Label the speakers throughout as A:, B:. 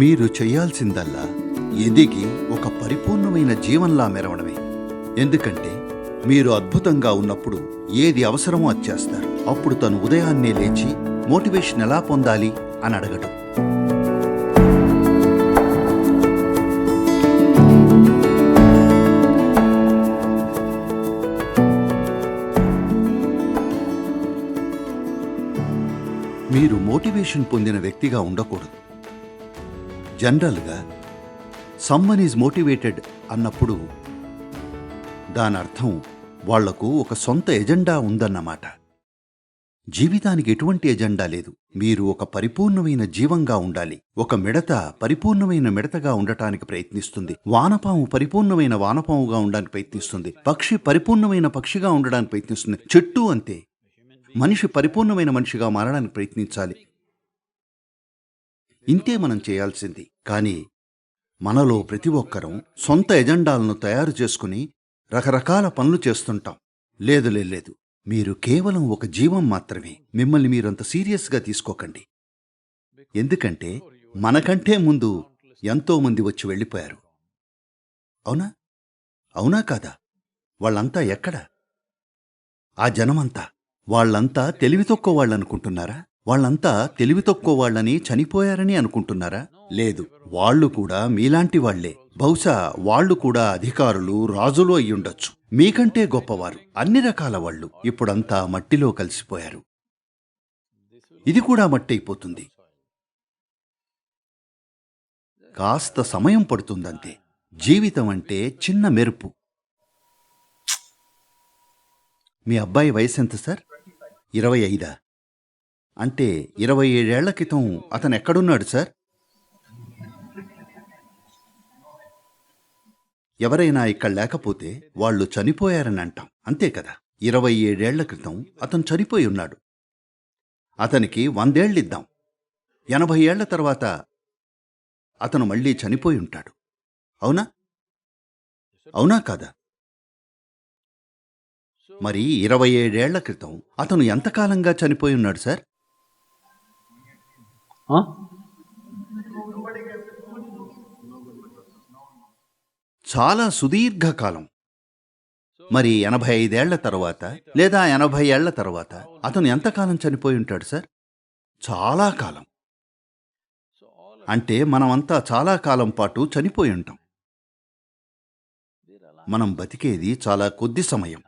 A: మీరు చేయాల్సిందల్లా ఎదిగి ఒక పరిపూర్ణమైన జీవన్లా మెరవడమే. ఎందుకంటే మీరు అద్భుతంగా ఉన్నప్పుడు ఏది అవసరమో అది చేస్తారు. అప్పుడు తను ఉదయాన్నే లేచి మోటివేషన్ ఎలా పొందాలి అని అడగడం మీరు మోటివేషన్ పొందిన వ్యక్తిగా ఉండకూడదు. జనరల్గా సమ్మన్ ఈజ్ మోటివేటెడ్ అన్నప్పుడు దాని అర్థం వాళ్ళకు ఒక సొంత ఎజెండా ఉందన్నమాట. జీవితానికి ఎటువంటి ఎజెండా లేదు. మీరు ఒక పరిపూర్ణమైన జీవంగా ఉండాలి. ఒక మిడత పరిపూర్ణమైన మిడతగా ఉండటానికి ప్రయత్నిస్తుంది. వానపాము పరిపూర్ణమైన వానపాముగా ఉండడానికి ప్రయత్నిస్తుంది. పక్షి పరిపూర్ణమైన పక్షిగా ఉండడానికి ప్రయత్నిస్తుంది. చెట్టు అంతే. మనిషి పరిపూర్ణమైన మనిషిగా మారడానికి ప్రయత్నించాలి. ఇంతే మనం చేయాల్సింది. కానీ మనలో ప్రతి ఒక్కరం సొంత ఎజెండాలను తయారు చేసుకుని రకరకాల పనులు చేస్తుంటాం. లేదు లేదు, మీరు కేవలం ఒక జీవం మాత్రమే. మిమ్మల్ని మీరంత సీరియస్గా తీసుకోకండి. ఎందుకంటే మనకంటే ముందు ఎంతోమంది వచ్చి వెళ్ళిపోయారు. అవునా? అవునా కాదా? వాళ్ళంతా ఎక్కడ? ఆ జనమంతా వాళ్ళంతా తెలివి వాళ్ళనుకుంటున్నారా? వాళ్ళంతా తెలివి తక్కువ వాళ్ళని చనిపోయారని అనుకుంటున్నారా? లేదు వాళ్ళు కూడా మీలాంటి వాళ్ళే బహుశా వాళ్ళు కూడా అధికారులు రాజులు అయ్యుండొచ్చు మీకంటే గొప్పవారు అన్ని రకాల వాళ్ళు ఇప్పుడంతా మట్టిలో కలిసిపోయారు. ఇది కూడా మట్టి అయిపోతుంది. కాస్త సమయం పడుతుందంతే. జీవితం అంటే చిన్న మెరుపు. మీ అబ్బాయి వయసు ఎంత సార్? ఇరవై ఐదా? అంటే ఇరవై ఏడేళ్ళ క్రితం అతను ఎక్కడున్నాడు సార్? ఎవరైనా ఇక్కడ లేకపోతే వాళ్ళు చనిపోయారని అంటాం అంతే కదా. ఇరవై ఏడేళ్ళ క్రితం అతను చనిపోయి ఉన్నాడు. అతనికి వందేళ్ళిద్దాం. ఎనభై ఏళ్ళ తర్వాత అతను మళ్ళీ చనిపోయి ఉంటాడు. అవునా? అవునా కాదా? మరి ఇరవై ఏడేళ్ళ క్రితం అతను ఎంతకాలంగా చనిపోయి ఉన్నాడు సార్? చాలా సుదీర్ఘకాలం. మరి ఎనభై ఐదేళ్ళ తర్వాత లేదా ఎనభై ఏళ్ళ తర్వాత అతను ఎంతకాలం చనిపోయి ఉంటాడు సార్? చాలా కాలం. అంటే మనమంతా చాలా కాలం పాటు చనిపోయి ఉంటాం. మనం బతికేది చాలా కొద్ది సమయం.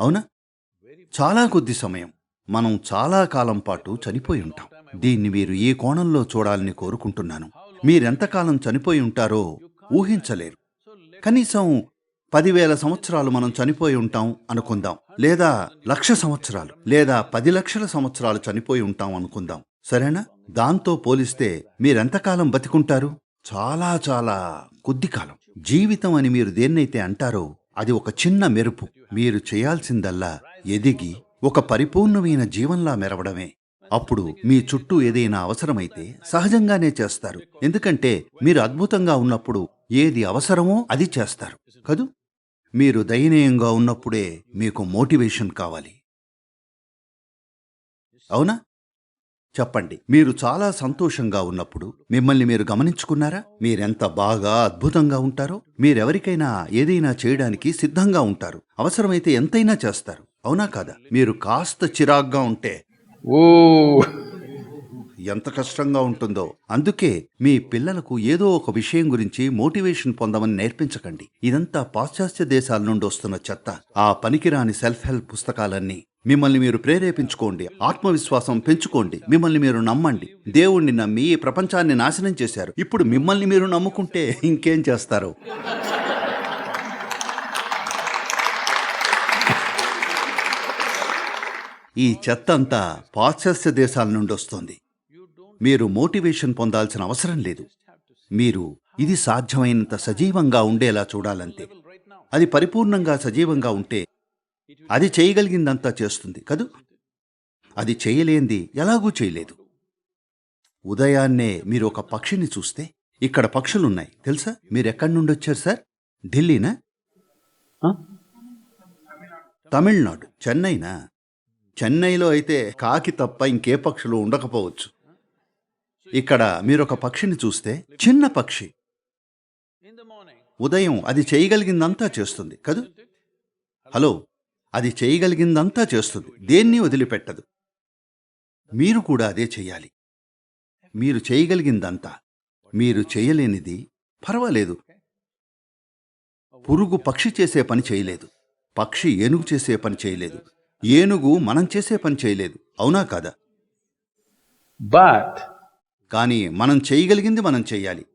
A: అవునా? చాలా కొద్ది సమయం. మనం చాలా కాలం పాటు చనిపోయి ఉంటాం. దీన్ని మీరు ఈ కోణంలో చూడాలని కోరుకుంటున్నాను. మీరెంతకాలం చనిపోయి ఉంటారో ఊహించలేరు. కనీసం పదివేల సంవత్సరాలు మనం చనిపోయి ఉంటాం అనుకుందాం. లేదా లక్ష సంవత్సరాలు లేదా పది లక్షల సంవత్సరాలు చనిపోయి ఉంటాం అనుకుందాం. సరేనా? దాంతో పోలిస్తే మీరెంతకాలం బతికుంటారు? చాలా చాలా కొద్ది కాలం. జీవితం అని మీరు దేన్నైతే అంటారో అది ఒక చిన్న మెరుపు. మీరు చేయాల్సిందల్లా ఎదిగి ఒక పరిపూర్ణమైన జీవంలా మెరవడమే. అప్పుడు మీ చుట్టూ ఏదైనా అవసరమైతే సహజంగానే చేస్తారు. ఎందుకంటే మీరు అద్భుతంగా ఉన్నప్పుడు ఏది అవసరమో అది చేస్తారు. కదూ? మీరు దయనీయంగా ఉన్నప్పుడే మీకు మోటివేషన్ కావాలి. అవునా? చెప్పండి. మీరు చాలా సంతోషంగా ఉన్నప్పుడు మిమ్మల్ని మీరు గమనించుకున్నారా? మీరెంత బాగా అద్భుతంగా ఉంటారో? మీరెవరికైనా ఏదైనా చేయడానికి సిద్ధంగా ఉంటారు. అవసరమైతే ఎంతైనా చేస్తారు. అవునా కాదా? మీరు కాస్త చిరాగ్గా ఉంటే
B: ఓ
A: ఎంత కష్టంగా ఉంటుందో. అందుకే మీ పిల్లలకు ఏదో ఒక విషయం గురించి మోటివేషన్ పొందమని నేర్పించకండి. ఇదంతా పాశ్చాత్య దేశాల నుండి వస్తున్న చెత్త. ఆ పనికిరాని సెల్ఫ్ హెల్ప్ పుస్తకాలన్నీ. మిమ్మల్ని మీరు ప్రేరేపించుకోండి. ఆత్మవిశ్వాసం పెంచుకోండి. మిమ్మల్ని మీరు నమ్మండి. దేవుణ్ణి నమ్మి ఈ ప్రపంచాన్ని నాశనం చేశారు. ఇప్పుడు మిమ్మల్ని మీరు నమ్ముకుంటే ఇంకేం చేస్తారు? ఈ చెత్త అంతా పాశ్చాత్య దేశాల నుండి వస్తోంది. మీరు మోటివేషన్ పొందాల్సిన అవసరం లేదు. మీరు ఇది సాధ్యమైనంత సజీవంగా ఉండేలా చూడాలంతే. అది పరిపూర్ణంగా సజీవంగా ఉంటే అది చేయగలిగిందంతా చేస్తుంది కదూ? అది చేయలేంది ఎలాగూ చేయలేదు. ఉదయాన్నే మీరు ఒక పక్షిని చూస్తే ఇక్కడ పక్షులున్నాయి. తెలుసా? మీరు ఎక్కడి నుండి వచ్చారు సార్? ఢిల్లీనా? తమిళనాడు. చెన్నైనా? చెన్నైలో అయితే కాకి తప్ప ఇంకే పక్షులు ఉండకపోవచ్చు. ఇక్కడ మీరొక పక్షిని చూస్తే చిన్న పక్షి. ఉదయం అది చేయగలిగిందంతా చేస్తుంది కదూ? హలో అది చేయగలిగిందంతా చేస్తుంది దేన్ని వదిలిపెట్టదు? మీరు కూడా అదే చెయ్యాలి. మీరు చేయగలిగిందంతా మీరు చేయలేనిది పర్వాలేదు. పురుగు పక్షి చేసే పని చేయలేదు పక్షి ఏనుగు చేసే పని చేయలేదు ఏనుగు మనం చేసే పని చేయలేదు. అవునా కాదా?
B: But
A: కానీ మనం చేయగలిగింది మనం చెయ్యాలి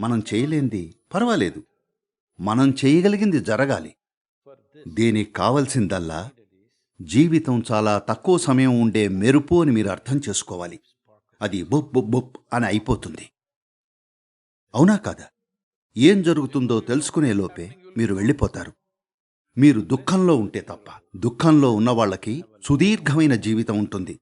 A: మనం చేయలేంది పర్వాలేదు. మనం చేయగలిగింది జరగాలి. దీనికి కావలసిందల్లా జీవితం చాలా తక్కువ సమయం ఉండే మెరుపు అని మీరు అర్థం చేసుకోవాలి. అది బొప్ బొప్ బొప్ అని అయిపోతుంది. అవునా కాదా? ఏం జరుగుతుందో తెలుసుకునే లోపే మీరు వెళ్ళిపోతారు. మీరు దుఃఖంలో ఉంటే తప్ప. దుఃఖంలో ఉన్న వాళ్ళకి సుదీర్ఘమైన జీవితం ఉంటుంది.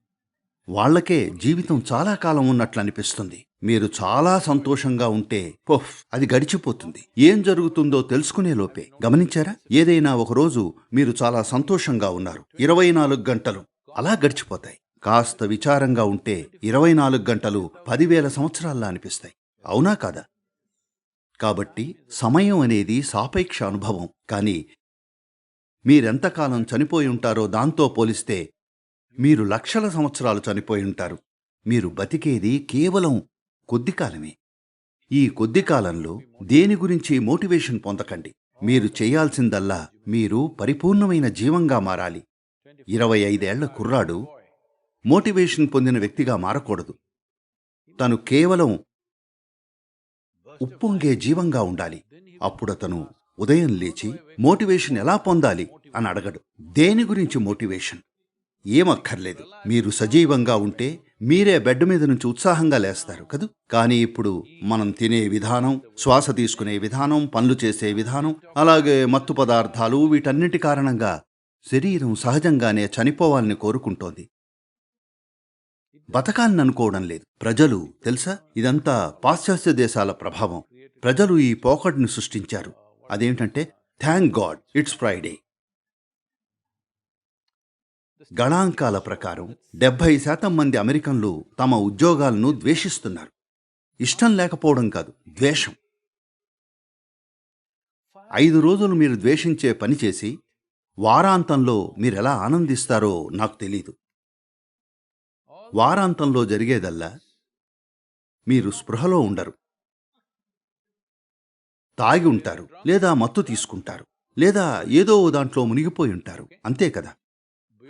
A: వాళ్ళకే జీవితం చాలా కాలం ఉన్నట్లు అనిపిస్తుంది. మీరు చాలా సంతోషంగా ఉంటే పొఫ్ అది గడిచిపోతుంది. ఏం జరుగుతుందో తెలుసుకునే లోపే. గమనించారా? ఏదైనా ఒకరోజు మీరు చాలా సంతోషంగా ఉన్నారు. ఇరవై నాలుగు గంటలు అలా గడిచిపోతాయి. కాస్త విచారంగా ఉంటే ఇరవై నాలుగు గంటలు పదివేల సంవత్సరాల్లా అనిపిస్తాయి. అవునా కాదా? కాబట్టి సమయం అనేది సాపేక్ష అనుభవం. కానీ మీరెంతకాలం చనిపోయి ఉంటారో దాంతో పోలిస్తే మీరు లక్షల సంవత్సరాలు చనిపోయి ఉంటారు. మీరు బతికేది కేవలం కొద్ది కాలమే. ఈ కొద్ది కాలంలో దేని గురించి మోటివేషన్ పొందకండి. మీరు చేయాల్సిందల్లా మీరు పరిపూర్ణమైన జీవంగా మారాలి. ఇరవై ఐదేళ్ళ కుర్రాడు మోటివేషన్ పొందిన వ్యక్తిగా మారకూడదు. తను కేవలం ఉప్పొంగే జీవంగా ఉండాలి. అప్పుడతను ఉదయం లేచి మోటివేషన్ ఎలా పొందాలి? అని అడగడు. దేని గురించి మోటివేషన్? ఏమక్కర్లేదు. మీరు సజీవంగా ఉంటే మీరే బెడ్ మీద నుంచి ఉత్సాహంగా లేస్తారు కదూ? కానీ ఇప్పుడు మనం తినే విధానం శ్వాస తీసుకునే విధానం పనులు చేసే విధానం అలాగే మత్తు పదార్థాలు వీటన్నిటి కారణంగా శరీరం సహజంగానే చనిపోవాలని కోరుకుంటోంది. బతకాలని అనుకోవడం లేదు. ప్రజలు తెలుసా? ఇదంతా పాశ్చాత్య దేశాల ప్రభావం. ప్రజలు ఈ పోకడ్ని సృష్టించారు. అదేంటంటే థ్యాంక్ గాడ్ ఇట్స్ ఫ్రైడే. గణాంకాల ప్రకారం డెబ్బై శాతం మంది అమెరికన్లు తమ ఉద్యోగాలను ద్వేషిస్తున్నారు. ఇష్టం లేకపోవడం కాదు ద్వేషం. ఐదు రోజులు మీరు ద్వేషించే పని చేసి వారాంతంలో మీరెలా ఆనందిస్తారో నాకు తెలీదు. వారాంతంలో జరిగేదల్లా మీరు స్పృహలో ఉండరు. తాగి ఉంటారు లేదా మత్తు తీసుకుంటారు లేదా ఏదో ఓ దాంట్లో మునిగిపోయి ఉంటారు అంతే కదా?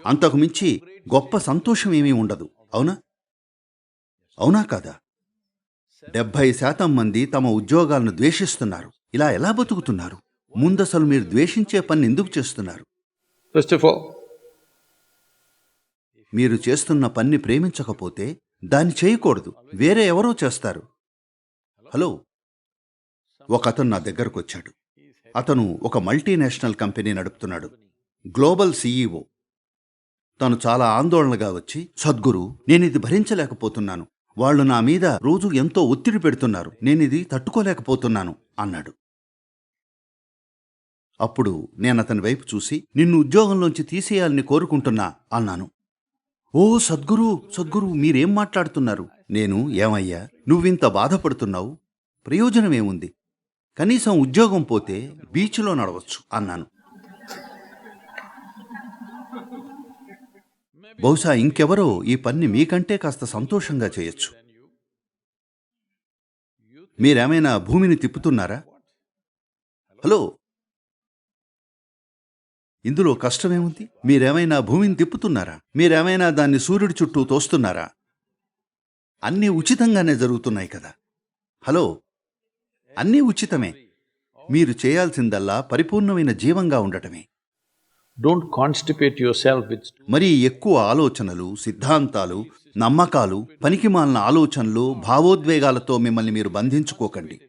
A: అంతకు మించి గొప్ప సంతోషం ఏమీ ఉండదు. అవునా? అవునా కాదా? డెబ్భై శాతం మంది తమ ఉద్యోగాలను ద్వేషిస్తున్నారు. ఇలా ఎలా బతుకుతున్నారు? ముందసలు మీరు ద్వేషించే పని ఎందుకు చేస్తున్నారు?
B: First of all,
A: మీరు చేస్తున్న పన్ని ప్రేమించకపోతే దాన్ని చేయకూడదు. వేరే ఎవరో చేస్తారు. హలో? ఒక అతను నా దగ్గరకు వచ్చాడు అతను ఒక మల్టీనేషనల్ కంపెనీ నడుపుతున్నాడు. Global CEO. తను చాలా ఆందోళనగా వచ్చి సద్గురు నేనిది భరించలేకపోతున్నాను. వాళ్ళు నా మీద రోజు ఎంతో ఒత్తిడి పెడుతున్నారు. నేనిది తట్టుకోలేకపోతున్నాను అన్నాడు. అప్పుడు నేను అతని వైపు చూసి నిన్ను ఉద్యోగంలోంచి తీసేయాలని కోరుకుంటున్నా అన్నాను. ఓ సద్గురు సద్గురు మీరేం మాట్లాడుతున్నారు? నేను ఏమయ్యా నువ్వింత బాధపడుతున్నావు? ప్రయోజనమేముంది? కనీసం ఉద్యోగం పోతే బీచ్లో నడవచ్చు అన్నాను. బహుశా ఇంకెవరో ఈ పని మీకంటే కాస్త సంతోషంగా చేయొచ్చు. మీరేమైనా భూమిని తిప్పుతున్నారా? హలో? ఇందులో కష్టమేముంది? మీరేమైనా భూమిని తిప్పుతున్నారా? మీరేమైనా దాన్ని సూర్యుడి చుట్టూ తోస్తున్నారా? అన్నీ ఉచితంగానే జరుగుతున్నాయి కదా. హలో? అన్నీ ఉచితమే. మీరు చేయాల్సిందల్లా పరిపూర్ణమైన జీవంగా ఉండటమే.
B: Don't constipate yourself with
A: మరీ ఎక్కువ ఆలోచనలు సిద్ధాంతాలు నమ్మకాలు పనికిమాలిన ఆలోచనలు భావోద్వేగాలతో మిమ్మల్ని మీరు బంధించుకోకండి.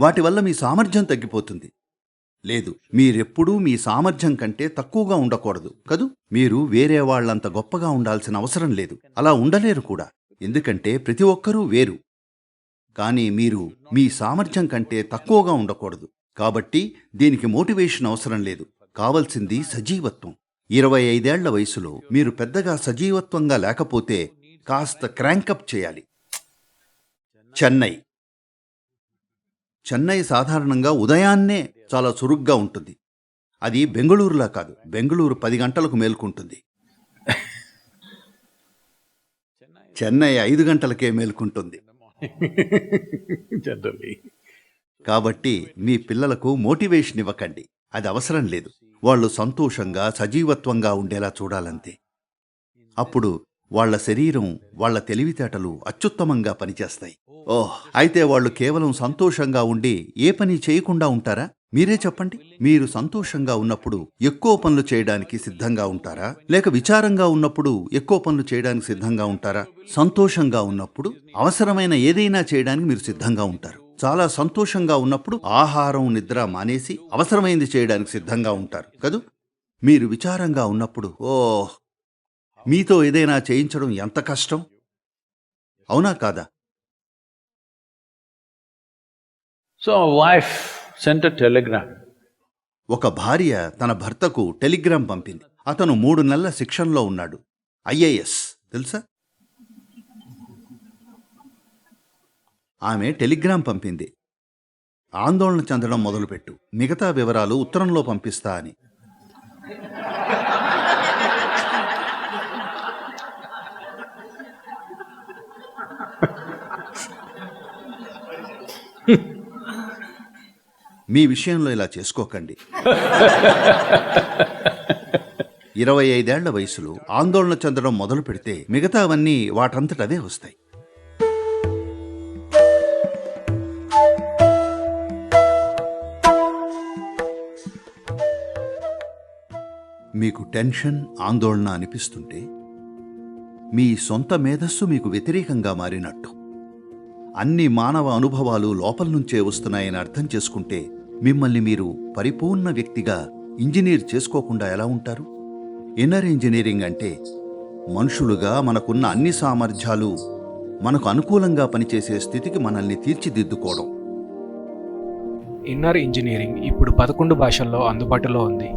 A: వాటి వల్ల మీ సామర్థ్యం తగ్గిపోతుంది. లేదు మీరెప్పుడూ మీ సామర్థ్యం కంటే తక్కువగా ఉండకూడదు కదూ? మీరు వేరే వాళ్ళంత గొప్పగా ఉండాల్సిన అవసరం లేదు. అలా ఉండలేరు కూడా. ఎందుకంటే ప్రతి ఒక్కరూ వేరు. కానీ మీరు మీ సామర్థ్యం కంటే తక్కువగా ఉండకూడదు. కాబట్టి దీనికి మోటివేషన్ అవసరం లేదు. కావలసింది సజీవత్వం. ఇరవై ఐదేళ్ళ వయసులో మీరు పెద్దగా సజీవత్వంగా లేకపోతే కాస్త క్రాంకప్ చేయాలి. చెన్నై. చెన్నై సాధారణంగా ఉదయాన్నే చాలా చురుగ్గా ఉంటుంది. అది బెంగళూరులా కాదు బెంగళూరు పది గంటలకు మేల్కుంటుంది. చెన్నై ఐదు గంటలకే మేల్కుంటుంది. కాబట్టి మీ పిల్లలకు మోటివేషన్ ఇవ్వకండి. అది అవసరం లేదు. వాళ్ళు సంతోషంగా సజీవత్వంగా ఉండేలా చూడాలంతే. అప్పుడు వాళ్ళ శరీరం వాళ్ళ తెలివితేటలు అత్యుత్తమంగా పనిచేస్తాయి. ఓహ్ అయితే వాళ్ళు కేవలం సంతోషంగా ఉండి ఏ పని చేయకుండా ఉంటారా? మీరే చెప్పండి. మీరు సంతోషంగా ఉన్నప్పుడు ఎక్కువ పనులు చేయడానికి సిద్ధంగా ఉంటారా? లేక విచారంగా ఉన్నప్పుడు ఎక్కువ పనులు చేయడానికి సిద్ధంగా ఉంటారా? సంతోషంగా ఉన్నప్పుడు అవసరమైన ఏదైనా చేయడానికి మీరు సిద్ధంగా ఉంటారు. చాలా సంతోషంగా ఉన్నప్పుడు ఆహారం నిద్ర మానేసి అవసరమైంది చేయడానికి సిద్ధంగా ఉంటారు కదూ? మీరు విచారంగా ఉన్నప్పుడు ఓహ్ మీతో ఏదైనా చేయించడం ఎంత కష్టం? అవునా కాదా?
B: Wife sent a telegram.
A: ఒక భార్య తన భర్తకు టెలిగ్రామ్ పంపింది. అతను మూడు నెలల శిక్షణలో ఉన్నాడు. ఐఏఎస్ తెలుసా? ఆమె టెలిగ్రామ్ పంపింది. ఆందోళన చెందడం మొదలుపెట్టు. మిగతా వివరాలు ఉత్తరంలో పంపిస్తా అని. మీ విషయంలో ఇలా చేసుకోకండి. ఇరవై ఐదేళ్ళ వయసులో ఆందోళన చెందడం మొదలు పెడితే మిగతావన్నీ వాటంతటవే వస్తాయి. మీకు టెన్షన్ ఆందోళన అనిపిస్తుంటే మీ సొంత మేధస్సు మీకు వ్యతిరేకంగా మారినట్టు. అన్ని మానవ అనుభవాలు లోపల నుంచే వస్తున్నాయని అర్థం చేసుకుంటే మిమ్మల్ని మీరు పరిపూర్ణ వ్యక్తిగా ఇంజనీర్ చేసుకోకుండా ఎలా ఉంటారు? ఇన్నర్ ఇంజనీరింగ్ అంటే మనుషులుగా మనకున్న అన్ని సామర్థ్యాలు మనకు అనుకూలంగా పనిచేసే స్థితికి మనల్ని తీర్చిదిద్దుకోవడం.
C: ఇన్నర్ ఇంజనీరింగ్ ఇప్పుడు పదకొండు భాషల్లో అందుబాటులో ఉంది.